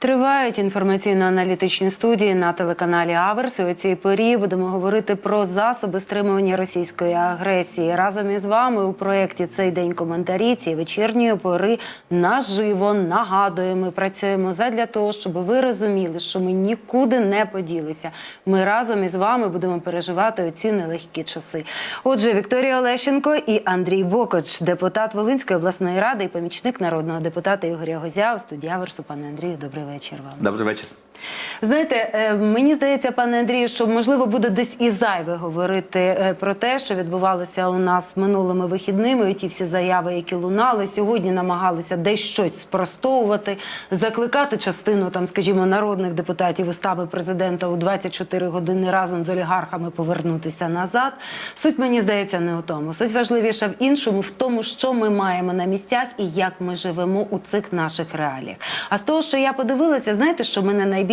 Тривають інформаційно-аналітичні студії на телеканалі Аверс. У цій порі будемо говорити про засоби стримування російської агресії. Разом із вами у проєкті цей день коментарі цієї вечірньої пори наживо нагадуємо. Ми працюємо задля того, щоб ви розуміли, що ми нікуди не поділися. Ми разом із вами будемо переживати оці нелегкі часи. Отже, Вікторія Олещенко і Андрій Бокоч, депутат Волинської обласної ради і помічник народного депутата Ігоря Гозя у студії Аверсу. Пане Андрію, добрий вечір вам. Добрий вечір. Знаєте, е, мені здається, пане Андрію, що можливо буде десь і зайве говорити е, про те, що відбувалося у нас минулими вихідними. і Ті всі заяви, які лунали сьогодні, намагалися десь щось спростовувати, закликати частину там, скажімо, народних депутатів устами президента у 24 години разом з олігархами повернутися назад. Суть мені здається не у тому. Суть важливіша в іншому, в тому, що ми маємо на місцях і як ми живемо у цих наших реаліях. А з того, що я подивилася, знаєте, що мене найбільше,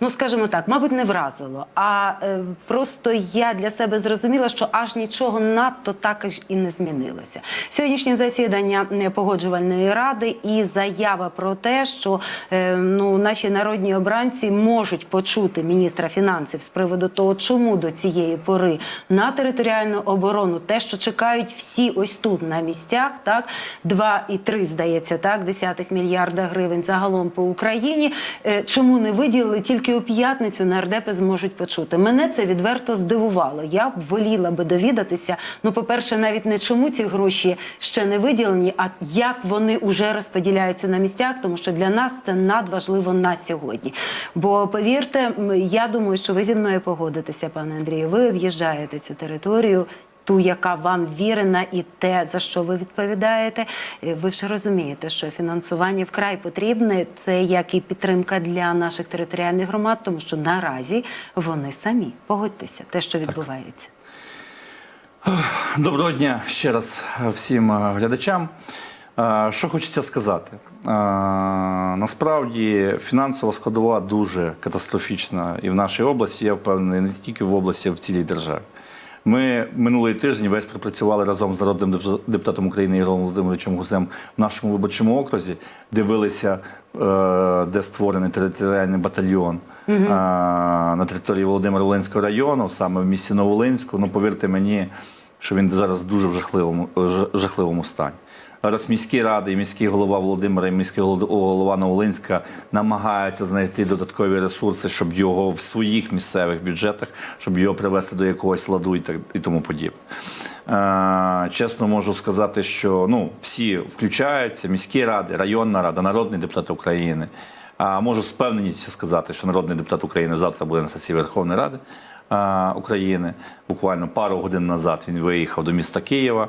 ну скажімо так, мабуть, не вразило. А е, просто я для себе зрозуміла, що аж нічого надто так і не змінилося. Сьогоднішнє засідання е, погоджувальної ради і заява про те, що е, ну наші народні обранці можуть почути міністра фінансів з приводу того, чому до цієї пори на територіальну оборону, те, що чекають всі ось тут на місцях, так 2,3, здається, так десятих мільярда гривень загалом по Україні. Е, Чому не виділили тільки у п'ятницю нардепи зможуть почути? Мене це відверто здивувало. Я б воліла би довідатися. Ну, по-перше, навіть не чому ці гроші ще не виділені, а як вони вже розподіляються на місцях, тому що для нас це надважливо на сьогодні. Бо повірте, я думаю, що ви зі мною погодитеся, пане Андрію. Ви об'їжджаєте цю територію. Ту, яка вам вірена, і те, за що ви відповідаєте, Е, ви ж розумієте, що фінансування вкрай потрібне. Це як і підтримка для наших територіальних громад, тому що наразі вони самі погодьтеся, те, що відбувається. Доброго дня ще раз всім е, глядачам. Е, Що хочеться сказати? Е, Насправді фінансова складова дуже катастрофічна і в нашій області, я впевнений, не тільки в області, а в цілій державі. Ми минулий тиждень весь пропрацювали разом з народним депутатом України Ігорем Володимировичем Гусем в нашому виборчому окрузі, дивилися, е, де створений територіальний батальйон е, на території Володимира Волинського району, саме в місті Новолинську. Ну, повірте мені, що він зараз дуже в жахливому, жахливому стані. Зараз міські ради, і міський голова Володимира, і міський голова- Новолинська намагаються знайти додаткові ресурси, щоб його в своїх місцевих бюджетах, щоб його привести до якогось ладу і так і тому подібне. Е, чесно можу сказати, що ну всі включаються: міські ради, районна рада, народний депутат України. А можу з певненістю сказати, що народний депутат України завтра буде на сесії Верховної Ради України. Буквально пару годин назад він виїхав до міста Києва. Е,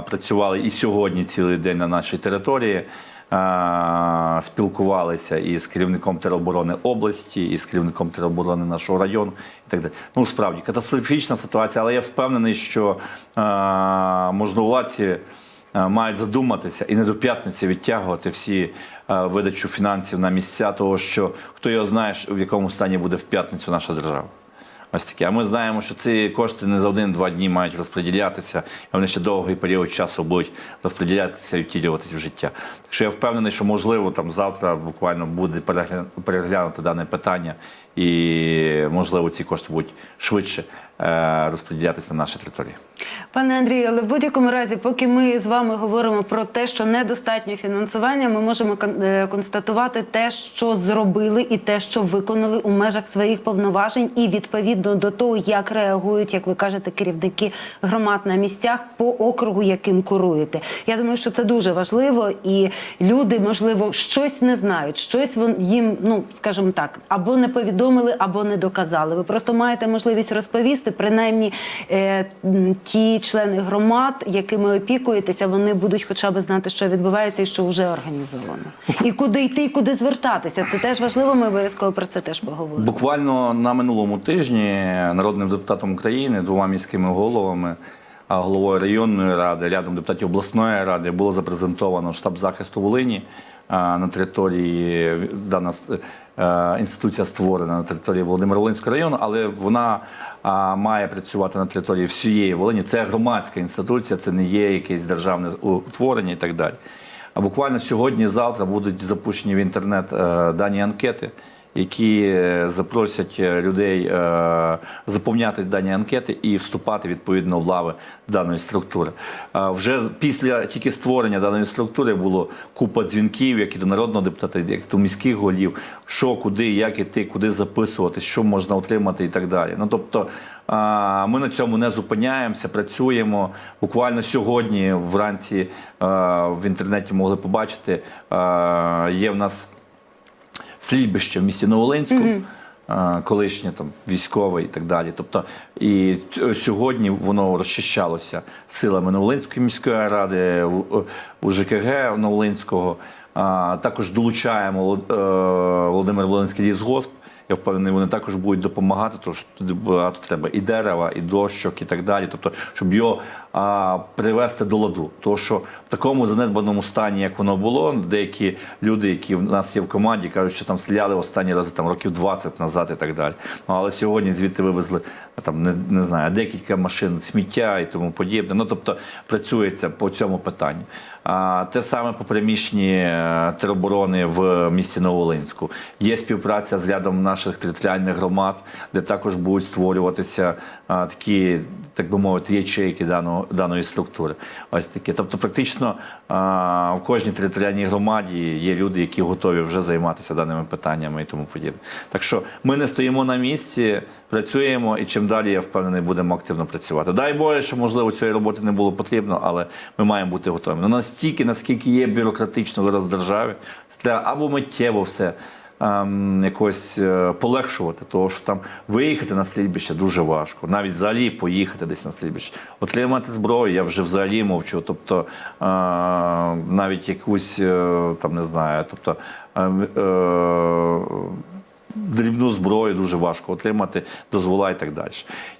Працювали і сьогодні цілий день на нашій території. Е, Спілкувалися і з керівником тероборони області, і з керівником тероборони нашого району, і так далі. Ну справді катастрофічна ситуація, але я впевнений, що е, можновладці е, мають задуматися і не до п'ятниці відтягувати всі е, видачу фінансів на місця, того що хто його знає, в якому стані буде в п'ятницю наша держава. Ось таке. А ми знаємо, що ці кошти не за один-два дні мають розподілятися, і вони ще довгий період часу будуть розподілятися і втілюватися в життя. Так що я впевнений, що можливо там завтра буквально буде переглянути дане питання, і можливо ці кошти будуть швидше розподілятися на нашій території. Пане Андрію, але в будь-якому разі, поки ми з вами говоримо про те, що недостатньо фінансування, ми можемо е, констатувати те, що зробили, і те, що виконали у межах своїх повноважень, і відповідно до того, як реагують, як ви кажете, керівники громад на місцях по округу, яким куруєте. Я думаю, що це дуже важливо, і люди, можливо, щось не знають, щось їм, ну скажімо так, або не повідомили, або не доказали. Ви просто маєте можливість розповісти, принаймні е, ті члени громад, якими опікуєтеся, вони будуть хоча б знати, що відбувається і що вже організовано. І куди йти, і куди звертатися. Це теж важливо. Ми обов'язково про це теж поговоримо. Буквально на минулому тижні народним депутатом України, двома міськими головами, а головою районної ради, рядом депутатів обласної ради було запрезентовано штаб захисту Волині. А, На території дана інституція створена на території Володимира Волинського району, але вона має працювати на території всієї Волині. Це громадська інституція, це не є якесь державне утворення і так далі. А буквально сьогодні-завтра будуть запущені в інтернет е, дані анкети, які е, запросять е, людей е, заповняти дані анкети і вступати відповідно в лави даної структури. Вже після тільки створення даної структури було купа дзвінків, як і до народного депутата, як і до міських голів, що, куди, як іти, куди записуватись, що можна отримати і так далі. Ну тобто ми на цьому не зупиняємося, працюємо. Буквально сьогодні вранці в інтернеті могли побачити, є в нас стрільбище в місті Новолинську, е, колишнє там військове і так далі. Тобто, і сьогодні воно розчищалося силами Новолинської міської ради, у, у ЖКГ Новолинського. Також долучаємо е, Володимир Волинський лісгосп. Я впевнений, вони також будуть допомагати, тому що туди багато треба і дерева, і дощок, і так далі. Тобто, щоб його а, привести до ладу. Тому що в такому занедбаному стані, як воно було, деякі люди, які в нас є в команді, кажуть, що там стріляли останні рази там років 20 назад і так далі. Ну, але сьогодні звідти вивезли там не, не знаю, декілька машин сміття і тому подібне. Ну тобто працюється по цьому питанню. А, те саме по приміщенні е, тероборони в місті Новолинську. Є співпраця з рядом наших територіальних громад, де також будуть створюватися такі, так би мовити, ячейки даного, даної структури. Ось такі. Тобто, практично а, в кожній територіальній громаді є люди, які готові вже займатися даними питаннями і тому подібне. Так що ми не стоїмо на місці, працюємо і чим далі я впевнений, будемо активно працювати. Дай Боже, що можливо цієї роботи не було потрібно, але ми маємо бути готові. Ну настільки, наскільки є бюрократично зараз в державі, це треба або миттєво все. Ем, Якось е, полегшувати, тому що там виїхати на стрільбище дуже важко. Навіть взагалі поїхати десь на стрільбище. Отримати зброю, я вже взагалі мовчу. Тобто е, навіть якусь е, там не знаю, тобто е, е, дрібну зброю дуже важко отримати, дозвола і так далі.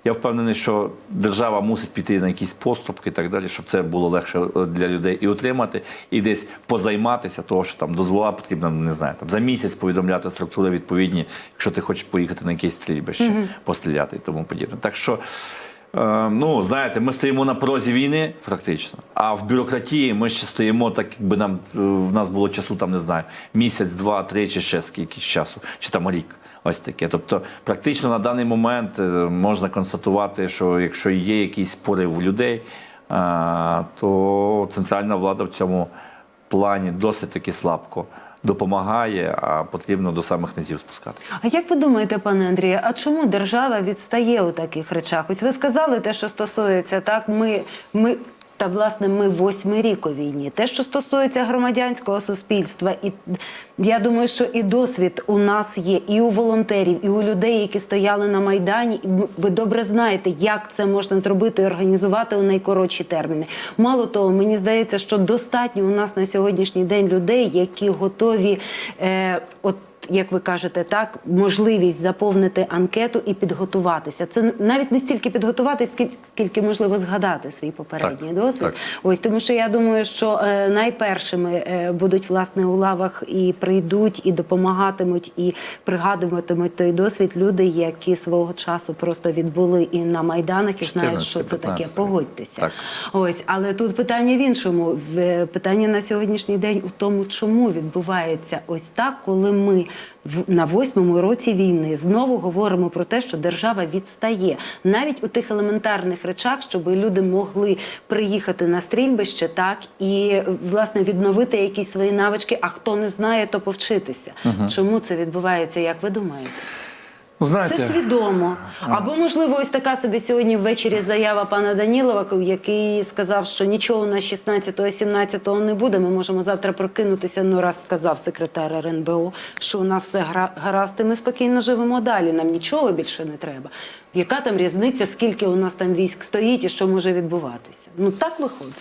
Я впевнений, що держава мусить піти на якісь поступки і так далі, щоб це було легше е, для людей і отримати, і десь позайматися, того, що там дозвола потрібно, не знаю, там за місяць повідомляти структури відповідні, якщо ти хочеш поїхати на якесь стрільбище, постріляти і тому подібне. Так що. Е, Ну, знаєте, ми стоїмо на порозі війни, практично. А в бюрократії ми ще стоїмо, так якби нам е, в нас було часу, там не знаю, місяць, два, три чи ще скільки часу, чи там рік. Ось таке. Тобто, практично на даний момент е, можна констатувати, що якщо є якийсь порив у людей, то центральна влада в цьому плані досить таки слабко допомагає, а потрібно до самих низів спускатися. А як ви думаєте, пане Андрію, а чому держава відстає у таких речах? Ось ви сказали те, що стосується так, ми. ми та власне ми восьмий рік у війні. Те, що стосується громадянського суспільства, і я думаю, що і досвід у нас є, і у волонтерів, і у людей, які стояли на майдані. Ви добре знаєте, як це можна зробити і організувати у найкоротші терміни. Мало того, мені здається, що достатньо у нас на сьогоднішній день людей, які готові, е, от як ви кажете, так можливість заповнити анкету і підготуватися. Це навіть не стільки підготуватися, скільки, скільки можливо згадати свій попередній Так, досвід. так. Ось тому, що я думаю, що е, найпершими е, будуть власне у лавах і прийдуть, і допомагатимуть, і пригадуватимуть той досвід люди, які свого часу просто відбули і на майданах, і знають, що це таке. Погодьтеся. Так. Ось, але тут питання в іншому. В- Питання на сьогоднішній день у тому, чому відбувається ось так, коли ми на восьмому році війни знову говоримо про те, що держава відстає навіть у тих елементарних речах, щоб люди могли приїхати на стрільбище, так і власне відновити якісь свої навички. А хто не знає, то повчитися. Чому це відбувається? Як ви думаєте? Знаєте, Це свідомо. Або, можливо, ось така собі сьогодні ввечері заява пана Данілова, який сказав, що нічого у нас 16-17 не буде. Ми можемо завтра прокинутися. Ну, раз сказав секретар РНБО, що у нас все гаразд, і ми спокійно живемо далі. Нам нічого більше не треба. Яка там різниця, скільки у нас там військ стоїть і що може відбуватися? Ну так виходить.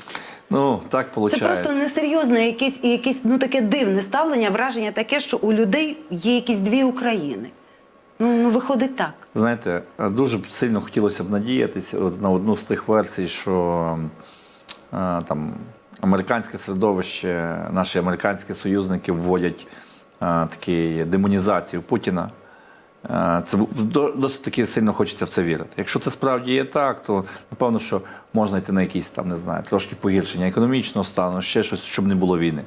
ну так Це просто несерйозне, якесь якесь ну таке дивне ставлення, враження таке, що у людей є якісь дві України. Ну, ну виходить так. Знаєте, дуже б сильно хотілося б надіятися на одну з тих версій, що е, там американське середовище, наші американські союзники вводять е, такі демонізацію Путіна. Е, Це досить таки сильно хочеться в це вірити. Якщо це справді є так, то напевно, що можна йти на якісь там, не знаю, трошки погіршення економічного стану, ще щось, щоб не було війни.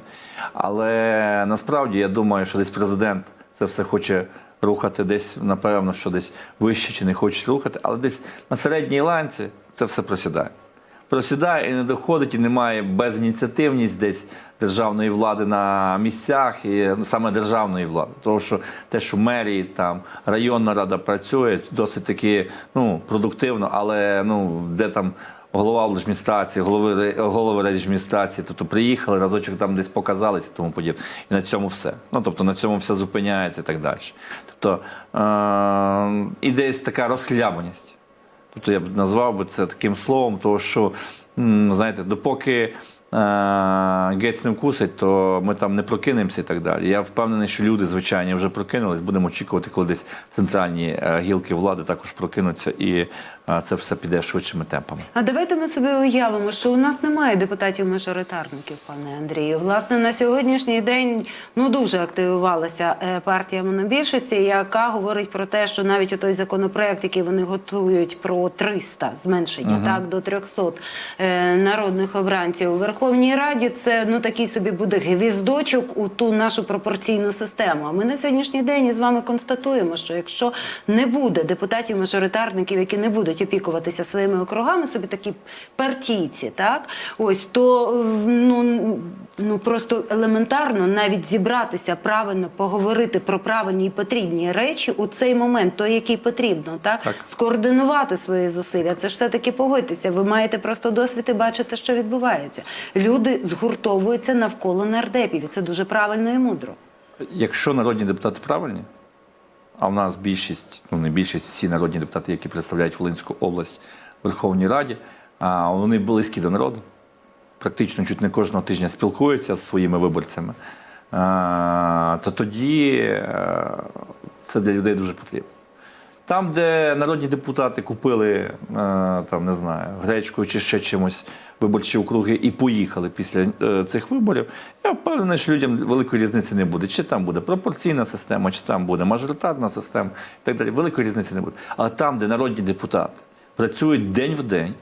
Але насправді я думаю, що десь президент це все хоче рухати десь, напевно, що десь вище чи не хоче рухати, але десь на середній ланці це все просідає. Просідає і не доходить, і немає безініціативність десь державної влади на місцях, і саме державної влади. Тому що те, що мерії, там районна рада працює, досить таки ну, продуктивно, але ну, де там голова адміністрації, голови, голови адміністрації, тобто приїхали, разочок там десь показалися тому подібне. І на цьому все. Ну, тобто на цьому все зупиняється і так далі. Тобто е- і десь така розхлябаність. Тобто я б назвав би це таким словом, тому що, знаєте, допоки гець не вкусить, то ми там не прокинемося і так далі. Я впевнений, що люди звичайні вже прокинулись. Будемо очікувати, коли десь центральні е, гілки влади також прокинуться, і е, це все піде швидшими темпами. А давайте ми собі уявимо, що у нас немає депутатів-мажоритарників, пане Андрію. Власне, на сьогоднішній день ну дуже активувалася е, партія монобільшості, яка говорить про те, що навіть той законопроект, який вони готують про 300 зменшення, так до 300 е, народних обранців Верховній Раді, це ну такий собі буде гвіздочок у ту нашу пропорційну систему. А ми на сьогоднішній день із вами констатуємо, що якщо не буде депутатів-мажоритарників, які не будуть опікуватися своїми округами, собі такі партійці, так ось то ну, ну просто елементарно навіть зібратися правильно, поговорити про правильні і потрібні речі у цей момент, той, який потрібно, так, Так. скоординувати свої зусилля. Це ж все таки погодьтеся. Ви маєте просто досвід і бачите, що відбувається. Люди згуртовуються навколо нардепів, і це дуже правильно і мудро. Якщо народні депутати правильні, а в нас більшість, ну не більшість, всі народні депутати, які представляють Волинську область в Верховній Раді, а вони близькі до народу. Практично чуть не кожного тижня спілкуються з своїми виборцями, то тоді е, це для людей дуже потрібно. Там, де народні депутати купили е, там, не знаю, гречкою чи ще чимось виборчі округи і поїхали після е, цих виборів, я впевнений, що людям великої різниці не буде. Чи там буде пропорційна система, чи там буде мажоритарна система і так далі. Великої різниці не буде. Але там, де народні депутати працюють день в день.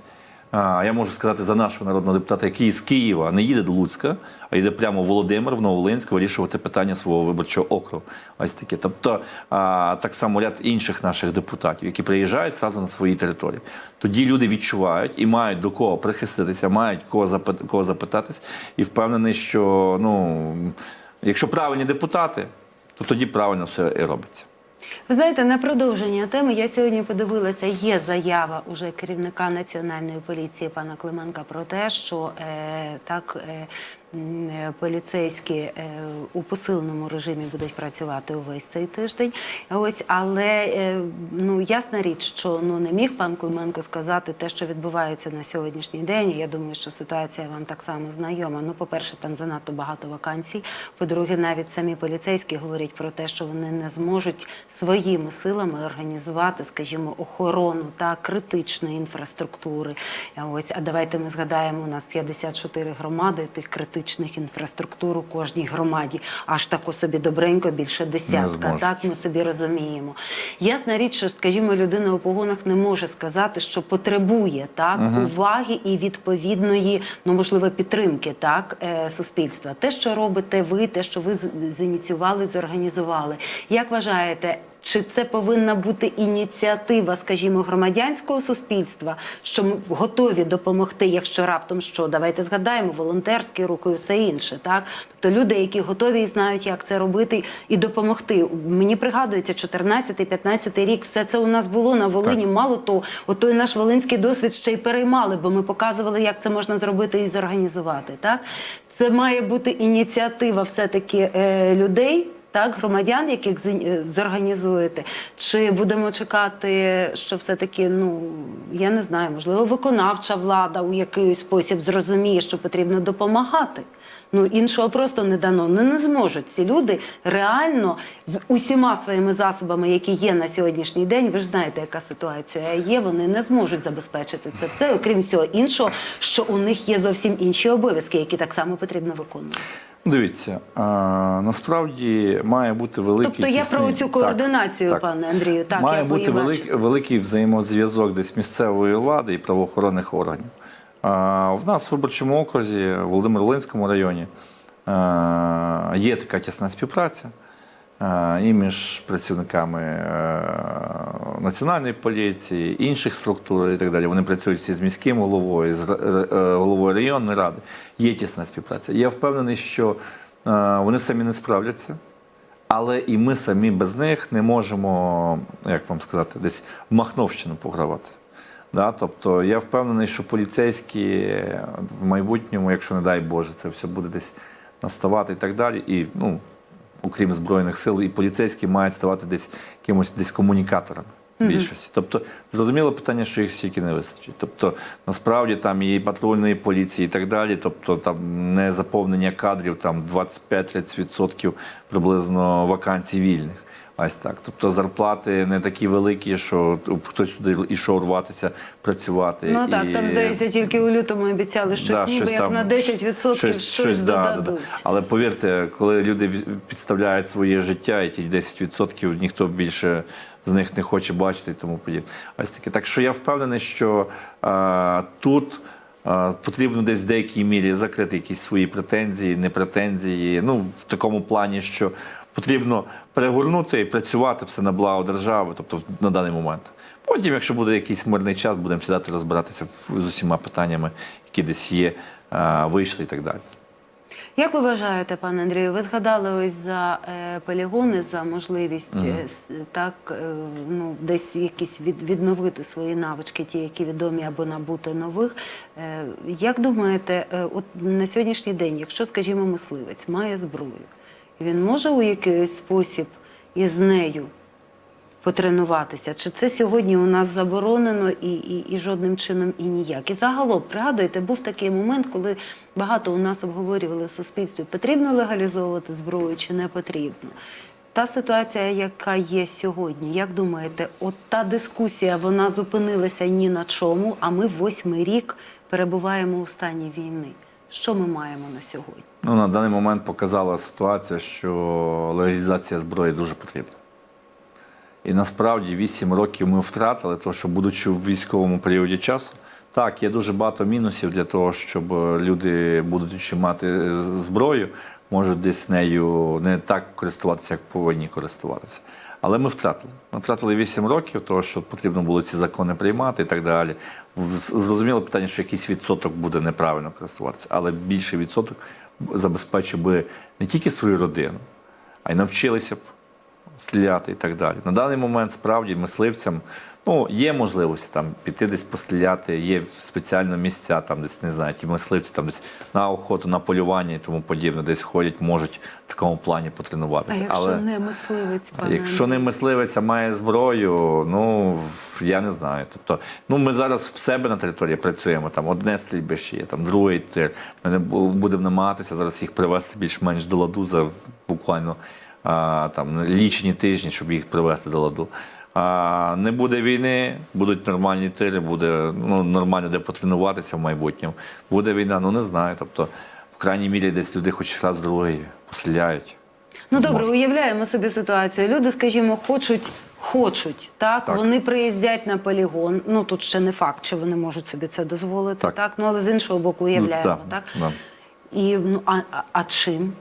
А, я можу сказати за нашого народного депутата, який з Києва не їде до Луцька, а йде прямо в Володимир, в Новолинськ, вирішувати питання свого виборчого округу. Ось таке. Тобто а, так само ряд інших наших депутатів, які приїжджають зразу на свої території. Тоді люди відчувають і мають до кого прихиститися, мають кого запит, кого запитатись, і впевнений, що ну, якщо правильні депутати, то тоді правильно все і робиться. Ви знаєте, на продовження теми я сьогодні подивилася, є заява уже керівника національної поліції пана Клименка про те, що е, так е, поліцейські е, у посиленому режимі будуть працювати увесь цей тиждень. Ось, але е, ну ясна річ, що ну не міг пан Клименко сказати те, що відбувається на сьогоднішній день. Я думаю, що ситуація вам так само знайома. Ну, по-перше, там занадто багато вакансій. По-друге, навіть самі поліцейські говорять про те, що вони не зможуть своїми силами організувати, скажімо, охорону та критичної інфраструктури. Ось, а давайте ми згадаємо, у нас 54 громади тих критичних інфраструктур у кожній громаді. Аж тако собі добренько більше десятка. Так ми собі розуміємо. Ясна річ, що скажімо, людина у погонах не може сказати, що потребує так уваги і відповідної, ну можливо, підтримки так е, суспільства. Те, що робите ви, те, що ви зініціювали, зорганізували. Як вважаєте? Чи це повинна бути ініціатива, скажімо, громадянського суспільства, що ми готові допомогти, якщо раптом що? Давайте згадаємо волонтерські руки і все інше. Так, тобто люди, які готові і знають, як це робити, і допомогти. Мені пригадується 14-15 рік. Все це у нас було на Волині. Так. Мало того, от той наш волинський досвід ще й переймали, бо ми показували, як це можна зробити і зорганізувати. Так, це має бути ініціатива все-таки е, людей. Так, громадян, яких е, зорганізуєте, чи будемо чекати, що все-таки, ну я не знаю, можливо, виконавча влада у якийсь спосіб зрозуміє, що потрібно допомагати. Ну іншого просто не дано. Ну не зможуть ці люди реально з усіма своїми засобами, які є на сьогоднішній день. Ви ж знаєте, яка ситуація є. Вони не зможуть забезпечити це все, окрім всього іншого, що у них є зовсім інші обов'язки, які так само потрібно виконувати. Дивіться, а, насправді має бути великий. Тобто я тісний- про цю координацію, так. пане Андрію. Так, має я бути велик, великий взаємозв'язок десь місцевої влади і правоохоронних органів. А, в нас в виборчому окрузі, в Володимир-Волинському районі, а, є така тісна співпраця. І між працівниками е, національної поліції, інших структур і так далі. Вони працюють всі з міським головою, з е, головою районної ради. Є тісна співпраця. Я впевнений, що е, вони самі не справляться. Але і ми самі без них не можемо, як вам сказати, десь Махновщину погравати. Да? Тобто я впевнений, що поліцейські в майбутньому, якщо не дай Боже, це все буде десь наставати і так далі. І, ну, окрім Збройних сил, і поліцейські мають ставати десь якимось десь комунікаторами. Більшості. Тобто, зрозуміло питання, що їх стільки не вистачить. Тобто, насправді там і патрульної поліції, і так далі. Тобто, там не заповнення кадрів, там 25-30% приблизно вакансій вільних. Ось так. Тобто зарплати не такі великі, що хтось туди ішов рватися, працювати. Ну так, і... там здається, тільки у лютому обіцяли щось Да, ніби як там, на 10% щось, да, да, додадуть. да. Але повірте, коли люди підставляють своє життя, і ті 10% ніхто більше з них не хоче бачити і тому подібне. Ось таке. Так що я впевнений, що а, тут. а, Потрібно десь в деякій мірі закрити якісь свої претензії, не претензії. Ну, в такому плані, що потрібно перегорнути і працювати все на благо держави, тобто на даний момент. Потім, якщо буде якийсь мирний час, будемо сідати розбиратися з усіма питаннями, які десь є, а, вийшли і так далі. Як ви вважаєте, пане Андрію, ви згадали ось за е, полігони, за можливість е, с- так е, ну десь якісь від, відновити свої навички, ті, які відомі, або набути нових. Е, як думаєте, е, от на сьогоднішній день, якщо, скажімо, мисливець має зброю, він може у якийсь спосіб із нею потренуватися? Чи це сьогодні у нас заборонено і, і, і жодним чином і ніяк? І загалом, пригадуєте, був такий момент, коли багато у нас обговорювали в суспільстві, потрібно легалізовувати зброю чи не потрібно. Та ситуація, яка є сьогодні, як думаєте, от та дискусія вона зупинилася ні на чому, а ми восьмий рік перебуваємо у стані війни. Що ми маємо на сьогодні? Ну, на даний момент показала ситуація, що легалізація зброї дуже потрібна. І насправді 8 років ми втратили, тому що, будучи в військовому періоді часу, так, є дуже багато мінусів для того, щоб люди, будучи мати е, зброю, можуть десь нею не так користуватися, як повинні користуватися. Але ми втратили. Ми втратили 8 років, того, що потрібно було ці закони приймати і так далі. Зрозуміло питання, що якийсь відсоток буде неправильно користуватися, але більший відсоток забезпечив би не тільки свою родину, а й навчилися б стріляти і так далі. На даний момент справді мисливцям ну, є можливості там піти десь постріляти, є спеціально місця, там десь не знаю, ті мисливці там десь на охоту, на полювання і тому подібне, десь ходять, можуть в такому плані А потренуватися. якщо Але не мисливець, пане якщо не мисливець, а має зброю, ну я не знаю. Тобто, ну ми зараз в себе на території працюємо. Там одне стрільбище є, там другий тир. Ми не будемо намагатися зараз їх привести більш-менш до ладу за буквально а, там лічені тижні, щоб їх привести до ладу. А, не буде війни, будуть нормальні тири, буде ну, нормально де потренуватися в майбутньому. Буде війна, ну не знаю. Тобто, в крайній мірі, десь люди хоч раз другий постріляють. Ну добре, уявляємо собі ситуацію. Люди, скажімо, хочуть, хочуть, так? Так. вони приїздять на полігон. Ну тут ще не факт, чи вони можуть собі це дозволити, так? Так. Ну але з іншого боку, уявляємо, да, так? да. І ну а, а, а чим?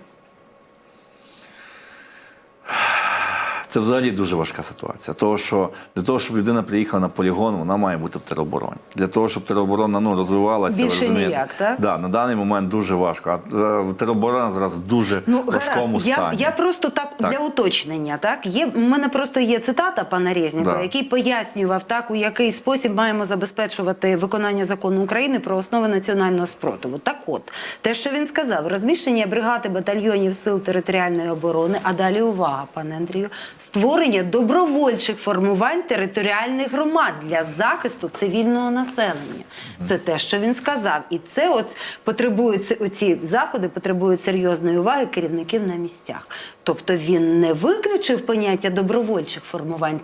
Це взагалі дуже важка ситуація. Того, що для того, щоб людина приїхала на полігон, вона має бути в теробороні. Для того, щоб тероборона ну, розвивалася, Більше ви розумієте? ніяк, так? Да, на даний момент дуже важко. А е, тероборона зараз в дуже Ну важкому гаразд, я, стані. я просто так, Так. для уточнення. Так є у мене просто є цитата пана Резнікова, Да. який пояснював так, у який спосіб маємо забезпечувати виконання закону України про основи національного спротиву. Так, от те, що він сказав, розміщення бригади батальйонів сил територіальної оборони. А далі увага, пане Андрію, створення добровольчих формувань територіальних громад для захисту цивільного населення. Це те, що він сказав, і це от потребують оці заходи потребують серйозної уваги керівників на місцях. Тобто він не виключив поняття добровольчих формувань.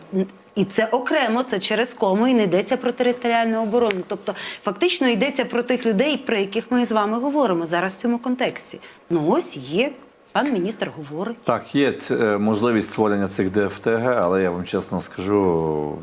І це окремо, це через кому і не йдеться про територіальну оборону. Тобто, фактично йдеться про тих людей, про яких ми з вами говоримо зараз в цьому контексті. Ну ось є. Пан міністр говорить. Так, є е, можливість створення цих ДФТГ, але я вам чесно скажу,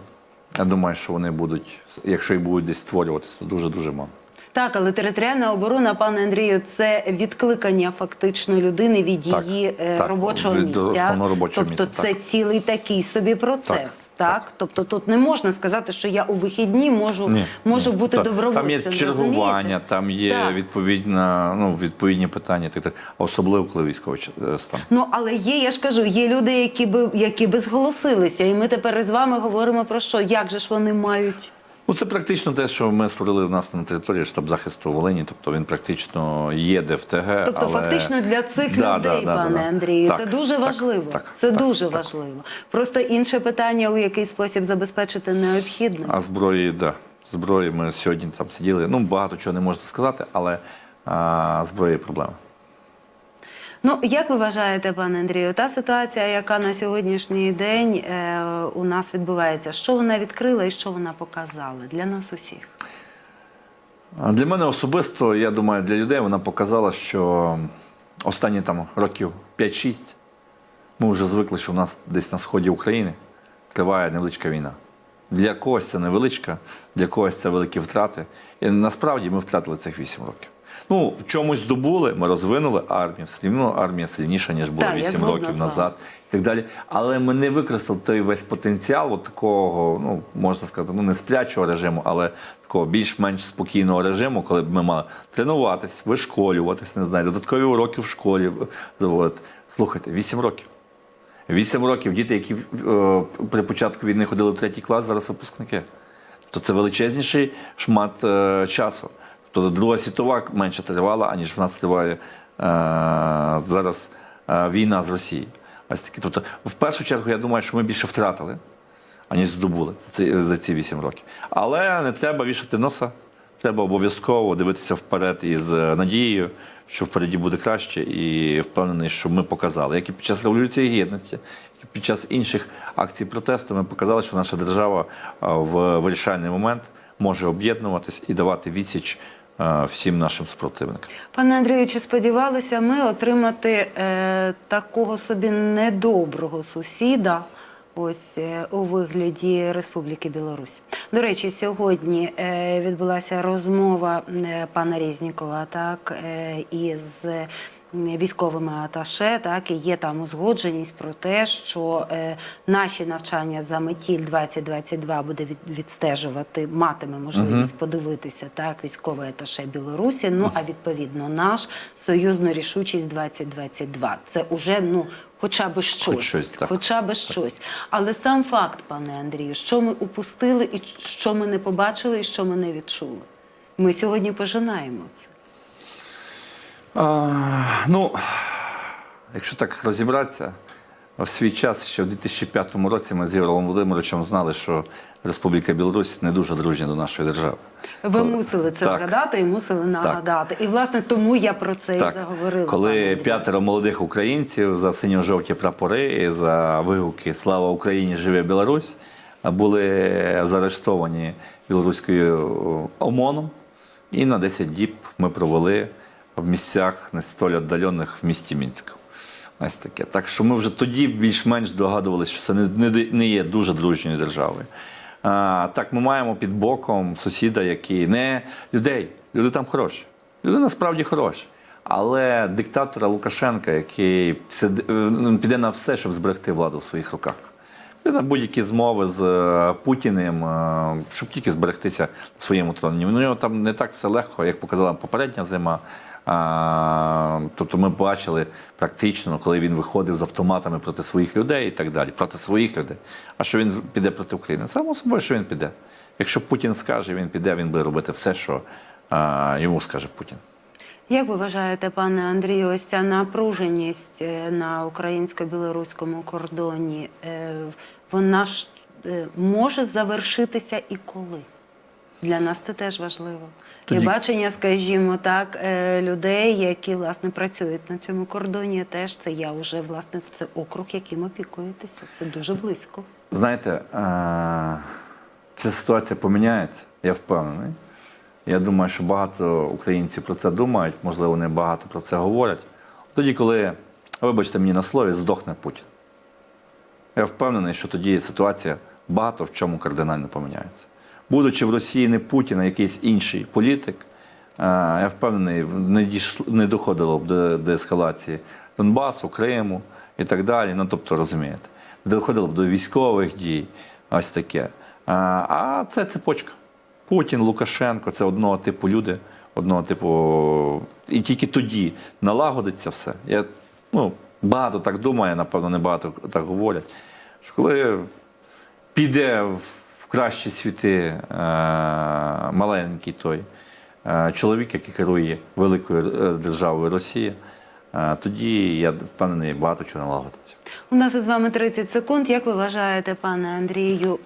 я думаю, що вони будуть, якщо і будуть десь створюватися, то дуже-дуже мало. Так, але територіальна оборона, пане Андрію, це відкликання фактично людини від Так, її е, так, робочого від місця. робочого тобто місця, це так. цілий такий собі процес. Так, Так, так. тобто тут не можна сказати, що я у вихідні можу, можу бути Та- добровольцем. Там є чергування, розумієте? там є Так. відповідна, ну, відповідні питання, так, так, особливо коли військовий е, стан. Ну але є, я ж кажу, є люди, які би які би зголосилися, і ми тепер із вами говоримо про що? Як же ж вони мають? Ну, це практично те, що ми створили в нас на території штаб захисту Волині. Тобто він практично є ДФТГ. Тобто, але... фактично для цих Да, людей, да, да, пане да, да. Андрію, Так, це дуже так, важливо. так, це так, дуже так. важливо. Просто інше питання, у який спосіб забезпечити необхідне. А зброї, да. Зброї ми сьогодні там сиділи. Ну, багато чого не можна сказати, але а, зброї проблема. Ну, як ви вважаєте, пане Андрію, та ситуація, яка на сьогоднішній день е, у нас відбувається, що вона відкрила і що вона показала для нас усіх? Для мене особисто, я думаю, для людей вона показала, що останні там років 5-6 ми вже звикли, що в нас десь на сході України триває невеличка війна. Для когось це невеличка, для когось це великі втрати. І насправді ми втратили цих 8 років. Ну, в чомусь здобули, ми розвинули армію, все рівно армія сильніша, ніж була Так, 8 років назад і так далі. Але ми не використали той весь потенціал от такого, ну можна сказати, ну не сплячого режиму, але такого більш-менш спокійного режиму, коли б ми мали тренуватись, вишколюватись, не знаю, додаткові уроки в школі заводити. Слухайте, 8 років. Вісім років діти, які е, при початку війни ходили в третій клас, зараз випускники. Тобто це величезніший шмат е, часу. Тобто Друга світова менше тривала, аніж в нас триває е, зараз е, війна з Росією. Ось такі. Тобто, в першу чергу, я думаю, що ми більше втратили, аніж здобули за ці, за ці 8 років. Але не треба вішати носа. Треба обов'язково дивитися вперед із е, надією, що впереді буде краще, і впевнений, що ми показали, як і під час революції гідності, як і під час інших акцій протесту, ми показали, що наша держава е, в вирішальний момент може об'єднуватись і давати відсіч всім нашим спротивникам. Пане Андрію, чи сподівалися ми отримати е, такого собі недоброго сусіда? Ось е, у вигляді Республіки Білорусь. До речі, сьогодні е, відбулася розмова е, пана Різнікова, так е, із е, військовими аташе, так і є там узгодженість про те, що е, наші навчання за метіль 2022 буде від, відстежувати, матиме можливість подивитися так військовий аташе Білорусі. Ну а відповідно наш союзну рішучість 2022. Це уже ну. Хоча б щось, щось, так. хоча б щось. Але сам факт, пане Андрію, що ми упустили, і що ми не побачили, і що ми не відчули. Ми сьогодні пожинаємо це. А, ну, якщо так розібратися, в свій час, ще в 2005 році, ми з Євролом Володимировичем знали, що Республіка Білорусь не дуже дружня до нашої держави. Ви Коли- мусили це Так. згадати і мусили нагадати. І власне тому я про це і заговорила. коли п'ятеро молодих українців за синьо-жовті прапори і за вигуки Слава Україні! Живе Білорусь були заарештовані білоруською ОМОНом, і на 10 діб ми провели в місцях не столь віддалених в місті Мінську. Ось таке. Так що ми вже тоді більш-менш догадувалися, що це не, не, не є дуже дружньою державою. А, так, ми маємо під боком сусіда, який не людей, люди там хороші. Люди насправді хороші. Але диктатора Лукашенка, який е, піде на все, щоб зберегти владу в своїх руках. Піде на будь-які змови з е, Путіним, е, щоб тільки зберегтися на своєму троні. У нього там не так все легко, як показала попередня зима. Тобто ми бачили практично, коли він виходив з автоматами проти своїх людей і так далі, проти своїх людей. А що він піде проти України? Само собою, що він піде. Якщо Путін скаже, він піде, він буде робити все, що йому скаже Путін. Як ви вважаєте, пане Андрію, ось ця напруженість е, на українсько-білоруському кордоні, е, вона ж е, може завершитися і коли? Для нас це теж важливо. Тоді- І бачення, скажімо так, е, людей, які власне працюють на цьому кордоні, теж це я вже власне це округ, яким опікуєтеся. Це дуже близько. Знаєте, е, ця ситуація поміняється, я впевнений. Я думаю, що багато українців про це думають, можливо, не багато про це говорять. Тоді, коли, вибачте мені на слові, здохне Путін. Я впевнений, що тоді ситуація багато в чому кардинально поміняється. Будучи в Росії не Путін, а якийсь інший політик, я впевнений, не, дійшло, не доходило б до, до ескалації Донбасу, Криму і так далі. Ну, тобто, розумієте, не доходило б до військових дій, ось таке. А це цепочка. Путін, Лукашенко це одного типу люди, одного типу. І тільки тоді налагодиться все. Я ну, багато так думаю, напевно, не багато так говорять. Що коли піде в кращі світи е, маленький той е, чоловік, який керує великою е, державою Росія, тоді я впевнений, багато чого налагодиться. У нас із вами 30 секунд. Як ви вважаєте, пане Андрію,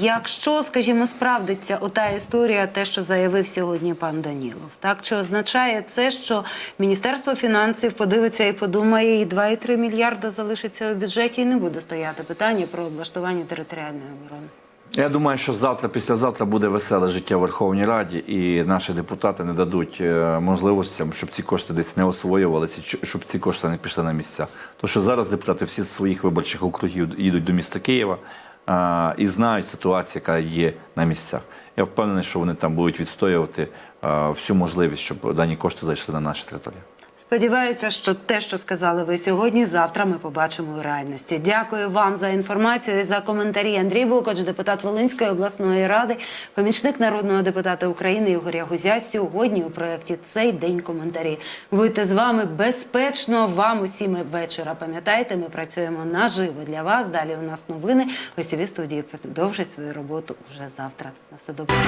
якщо, скажімо, справдиться ота історія, те, що заявив сьогодні пан Данілов, так чи означає це, що Міністерство фінансів подивиться і подумає, і 2,3 мільярда залишиться у бюджеті, і не буде стояти питання про облаштування територіальної оборони? Я думаю, що завтра, післязавтра буде веселе життя в Верховній Раді, і наші депутати не дадуть е, можливостям, щоб ці кошти десь не освоювалися, чи- щоб ці кошти не пішли на місця. Тому що зараз депутати всі з своїх виборчих округів їдуть до міста Києва е, і знають ситуацію, яка є на місцях. Я впевнений, що вони там будуть відстоювати е, всю можливість, щоб дані кошти зайшли на наші території. Сподіваюся, що те, що сказали ви сьогодні, завтра ми побачимо у реальності. Дякую вам за інформацію і за коментарі. Андрій Букоч, депутат Волинської обласної ради, помічник народного депутата України Ігор Ягузя. Сьогодні у проєкті цей день коментарі. Будьте з вами безпечно. Вам усім вечора. Пам'ятайте, ми працюємо наживо для вас. Далі у нас новини. Гостєві студії продовжать свою роботу вже завтра. На все добре.